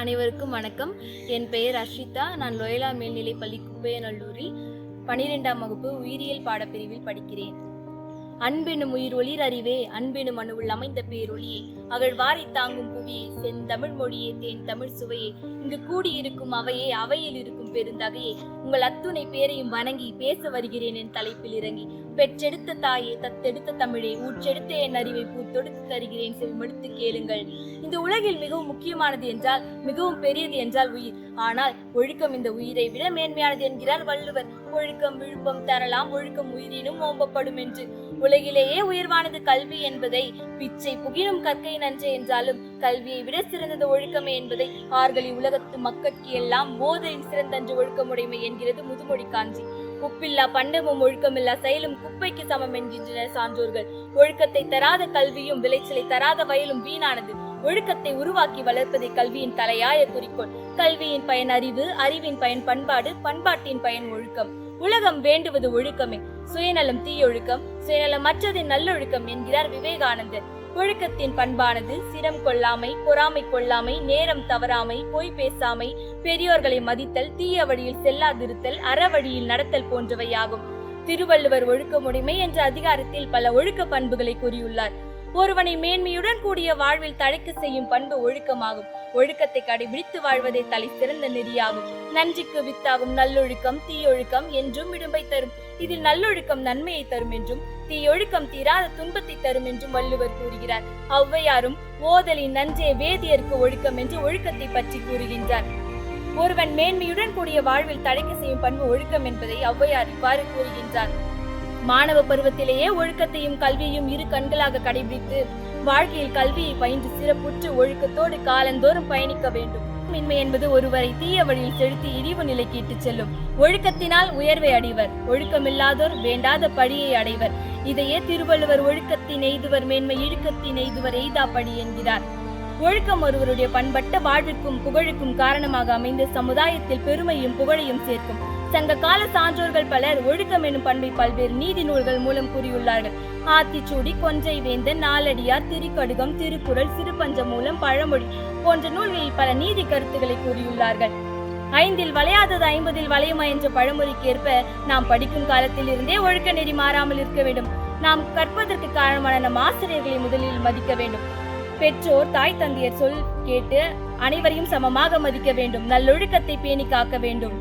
அனைவருக்கும் வணக்கம். என் பெயர் அர்ஷிதா. நான் லோயலா மேல்நிலைப்பள்ளி குப்பையநல்லூரில் பனிரெண்டாம் வகுப்பு உயிரியல் பாடப்பிரிவில் படிக்கிறேன். அன்பெனும் உயிர் ஒளிர் அறிவே அன்பெனும் அணுவுள் அமைந்த பேரொளியே. அவள் வாரி தாங்கும் புவியே செந்தமிழ் மொழியே தேன் தமிழ் சுவையே. இங்கு கூடியிருக்கும் அவையே அவையில் இருக்கும் பெருந்தகையே உங்கள் அத்துணை பேரையும் வணங்கி பேச வருகிறேன் என் தலைப்பில் இறங்கி. பெற்றெடுத்த தாயே தத்தெடுத்த தமிழே ஊற்றெடுத்த என் அறிவை பூத்தொடுத்து தருகிறேன் செவிமடுத்து கேளுங்கள். இந்த உலகில் மிகவும் முக்கியமானது என்றால் மிகவும் பெரியது என்றால் உயிர். ஆனால் ஒழுக்கம் இந்த உயிரை விட மேன்மையானது என்கிறார் வள்ளுவர். ஒழுக்கம் விழுப்பம் தரலாம் ஒழுக்கம் உயிரினும் ஓம்பப்படும் என்று. உலகிலேயே உயர்வானது கல்வி என்பதை பிச்சை புகினும் கற்கை நன்று என்றாலும் கல்வியை விட சிறந்தது ஒழுக்கமே என்பதை ஆர்களி உலகத்து மக்கட்கு எல்லாம் போதையில் சிறந்தன்று ஒழுக்கமுடைமை என்கிறது முதுமொழி காஞ்சி. உப்பில்லா பண்டமும் ஒழுக்கமில்லா செயலும் குப்பைக்கு சமம் என்கின்றனர் சான்றோர்கள். ஒழுக்கத்தை தராத கல்வியும் விளைச்சலை தராத வயலும் வீணானது. ஒழுக்கத்தை உருவாக்கி வளர்ப்பதே கல்வியின் தலையாய குறிக்கோள். கல்வியின் பயன் அறிவு அறிவின் பயன் பண்பாடு பண்பாட்டின் பயன் ஒழுக்கம். உலகம் வேண்டுவது ஒழுக்கமே. சுயநலம் தீயொழுக்கம் சுயநலமற்றது நல்லொழுக்கம் என்கிறார் விவேகானந்தர். ஒழுக்கத்தின் பண்பானது சிரம் கொள்ளாமை பொறாமை கொள்ளாமை நேரம் தவறாமை பொய் பேசாமை பெரியோர்களை மதித்தல் தீய வழியில் செல்லாதிருத்தல் அறவழியில் நடத்தல் போன்றவையாகும். திருவள்ளுவர் ஒழுக்கமுடைமை என்ற அதிகாரத்தில் பல ஒழுக்க பண்புகளை கூறியுள்ளார். ஒருவனை மேன்மையுடன் கூடிய வாழ்வில் தழைக்க செய்யும் பண்பு ஒழுக்கமாகும். ஒழுக்கத்தை கடைபிடித்து வாழ்வதே தலை சிறந்த நெறியாகும். நன்றிக்கு வித்தாகும் நல்லொழுக்கம் தீயொழுக்கம் என்றும் இடும்பை தரும். இதில் நல்லொழுக்கம் நன்மையை தரும் என்றும் தீயொழுக்கம் தீராத துன்பத்தை தரும் என்றும் வள்ளுவர் கூறுகிறார். ஔவையாரும் ஓதலின் நன்றே வேதியருக்கு ஒழுக்கம் என்று ஒழுக்கத்தை பற்றி கூறுகின்றார். ஒருவன் மேன்மையுடன் கூடிய வாழ்வில் தழைக்க செய்யும் பண்பு ஒழுக்கம் என்பதை ஔவையார் இவ்வாறு கூறுகின்றார். மாணவ பருவத்திலேயே ஒழுக்கத்தையும் கல்வியையும் இரு கண்களாக கடைபிடித்து வாழ்க்கையில் கல்வியை பயின்று சிறப்புற்று ஒழுக்கத்தோடு காலந்தோறும் பயணிக்க வேண்டும். மின்மை என்பது ஒருவரை தீய வழியில் செலுத்தி இழிவு நிலைக்கு இட்டுச் செல்லும். ஒழுக்கத்தினால் உயர்வை அடைவர். ஒழுக்கமில்லாதோர் வேண்டாத பழியை அடைவர். இதையே திருவள்ளுவர் ஒழுக்கத்தின் எய்துவர் மேன்மை இழுக்கத்தின் எய்துவர் எய்தா படி என்கிறார். ஒழுக்கம் ஒருவருடைய பண்பட்ட வாழ்விற்கும் புகழுக்கும் காரணமாக அமைந்து சமுதாயத்தில் பெருமையும் புகழையும் சேர்க்கும். சங்க கால சான்றோர்கள் பலர் ஒழுக்கம் எனும் பண்பை பல்வேறு நீதி நூல்கள் மூலம் கூறியுள்ளார்கள். ஆத்திச்சூடி கொன்றை வேந்தன் நாலடியார் திருக்கடுகம் திருக்குறள் சிறுபஞ்சமூலம் பழமொழி போன்ற நூல்களில் பல நீதி கருத்துக்களை கூறியுள்ளார்கள். ஐந்தில் வளையாதது ஐம்பதில் வளையுமா என்ற பழமொழிக்கு ஏற்ப நாம் படிக்கும் காலத்தில் இருந்தே ஒழுக்க நெறி மாறாமல் இருக்க வேண்டும். நாம் கற்பதற்கு காரணமான நம் ஆசிரியர்களை முதலில் மதிக்க வேண்டும். பெற்றோர் தாய் தந்தையர் சொல் கேட்டு அனைவரையும் சமமாக மதிக்க வேண்டும். நல்லொழுக்கத்தை பேணி காக்க வேண்டும்.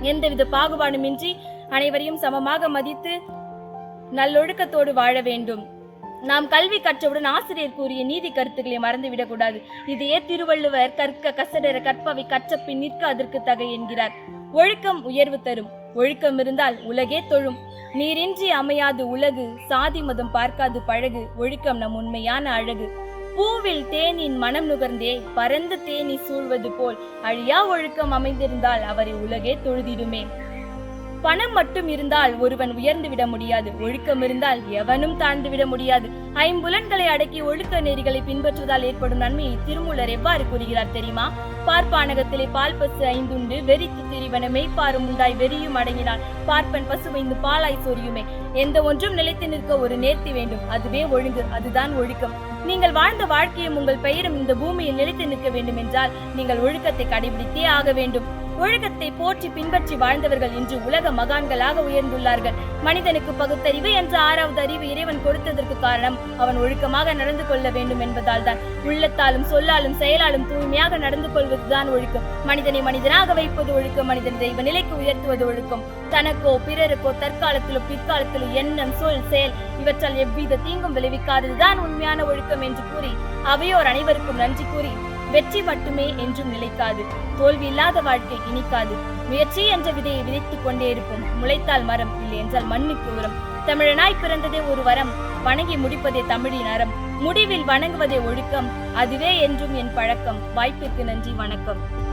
எந்தவித பாகுபாடுமின்றி அனைவரையும் சமமாக மதித்து நல்லொழுக்கத்தோடு வாழ வேண்டும். நாம் கல்வி கற்றவுடன் ஆசிரியர் கூறிய நீதி கருத்துக்களை மறந்துவிடக் கூடாது இதையே திருவள்ளுவர் கற்க கசடர கற்பவை கற்றப்பின் நிற்க அதற்கு தகை என்கிறார். ஒழுக்கம் உயர்வு தரும். ஒழுக்கம் இருந்தால் உலகே தொழும். நீரின்றி அமையாது உலகு சாதி மதம் பார்க்காது பழகு. ஒழுக்கம் நம் உண்மையான அழகு. பூவில் தேனின் மனம் நுகர்ந்தே பரந்த தேனி சூழ்வது போல் அழியா ஒழுக்கம் அமைந்திருந்தால் அவரை உலகே தொழுதிடுமே. பணம் மட்டும் இருந்தால் ஒருவன் உயர்ந்து விட முடியாது. ஒழுக்கம் இருந்தால் எவனும் தாழ்ந்து விட முடியாது. ஐம்புலன்களை அடக்கி ஒழுக்க நெறிகளை பின்பற்றுவதால் ஏற்படும் நன்மையை திருமூலர் எவ்வாறு கூறுகிறார் தெரியுமா? பார்ப்பானகத்திலே பால் பசு ஐந்துண்டு வெறித்து திரிவன மெய்ப்பாரும் உண்டாய் வெறியும் அடங்கினான் பார்ப்பன் பசு வைந்து பாலாய் சொரியுமே. எந்த ஒன்றும் நிலைத்து நிற்க ஒரு நேர்த்தி வேண்டும். அதுவே ஒழுங்கு. அதுதான் ஒழுக்கம். நீங்கள் வாழ்ந்த வாழ்க்கையும் உங்கள் பெயரும் இந்த பூமியில் நிலைத்து நிற்க வேண்டும் என்றால் நீங்கள் ஒழுக்கத்தை கடைபிடித்தே ஆக வேண்டும். ஒழுக்கத்தை போற்றி பின்பற்றி வாழ்ந்தவர்கள் இன்று உலக மகான்களாக உயர்ந்துள்ளார்கள். மனிதனுக்கு பகுத்தறிவு என்ற ஆறாவது அறிவு இறைவன் கொடுத்ததற்கு காரணம் அவன் ஒழுக்கமாக நடந்து கொள்ள வேண்டும் என்பதால் தான் உள்ளத்தாலும் சொல்லாலும் செயலாலும் தூய்மையாக நடந்து கொள்வதுதான் ஒழுக்கம். மனிதனை மனிதனாக வைப்பது ஒழுக்கம். மனிதன் தெய்வ நிலைக்கு உயர்த்துவது ஒழுக்கம். தனக்கோ பிறருக்கோ தற்காலத்திலோ பிற்காலத்திலோ எண்ணம் சொல் செயல் இவற்றால் எவ்வித தீங்கும் விளைவிக்காததுதான் உண்மையான ஒழுக்கம் என்று கூறி அவையோர் அனைவருக்கும் நன்றி கூறி வெற்றி மட்டுமே என்றும் நிலைக்காது. தோல்வி இல்லாத வாழ்க்கை இனிக்காது. முயற்சி என்ற விதையை விதைத்துக் கொண்டே இருப்போம். முளைத்தால் மரம் இல்லை என்றால் மண்ணுக்கு உரம். தமிழனாய் பிறந்ததே ஒரு வரம். வணங்கி முடிப்பதே தமிழின் அறம். முடிவில் வணங்குவதே ஒழுக்கம். அதுவே என்றும் என் பழக்கம். வாய்ப்பிற்கு நன்றி வணக்கம்.